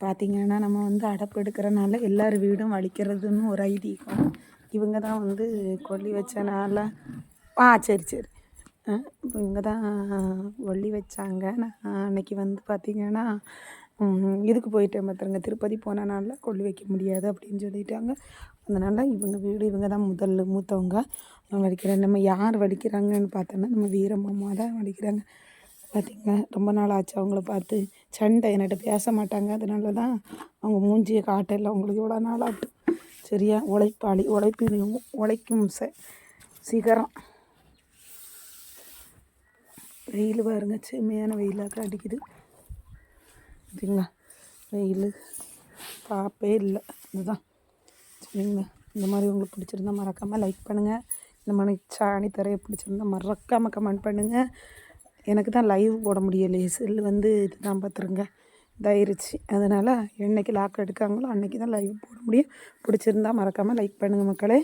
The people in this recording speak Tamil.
பார்த்திங்கன்னா நம்ம வந்து அடப்பு எடுக்கிறனால எல்லார் வீடும் வலிக்கிறதுன்னு ஒரு ஐதீகம். இவங்க தான் வந்து கொல்லி வச்சனால ஆ சரி சரி. இவங்க தான் ஒல்லி வச்சாங்க. நான் அன்னைக்கு வந்து பார்த்திங்கன்னா இதுக்கு போயிட்டேன் பார்த்துருங்க திருப்பதி போன நாளில் கொல்லி வைக்க முடியாது அப்படின்னு சொல்லிட்டாங்க. அதனால் இவங்க வீடு இவங்க தான் முதல் மூத்தவங்க அவங்க நம்ம யார் வடிக்கிறாங்கன்னு பார்த்தோன்னா நம்ம வீரமாமா தான் வடிக்கிறாங்க பார்த்திங்க? ரொம்ப நாள் ஆச்சு அவங்கள பார்த்து. சண்டை என்கிட்ட பேச மாட்டாங்க. அதனால தான் அவங்க மூஞ்சியை காட்டல. அவங்களுக்கு எவ்வளோ நாள் ஆட்டு சரியா? உழைப்பாளி. உழைப்பு உழைக்கும் ச சிகரம். வெயில் பாருங்க. செம்மையான வெயிலாக அடிக்குது சரிங்களா? வெயில் பாப்பே இல்லை. இதுதான். சரிங்களா? இந்த மாதிரி உங்களுக்கு பிடிச்சிருந்தா மறக்காமல் லைக் பண்ணுங்கள் இந்த மாதிரி சாணி தரையை பிடிச்சிருந்தா மறக்காமல் கமெண்ட் பண்ணுங்கள் எனக்கு தான் லைவ் போட முடியலையே. செல் வந்து இதுதான் பார்த்துருங்க. இதாயிருச்சு. அதனால் என்னைக்கு லாக் எடுக்காங்களோ அன்றைக்கி தான் லைவ் போட முடியும். பிடிச்சிருந்தா மறக்காமல் லைக் பண்ணுங்கள் மக்களே.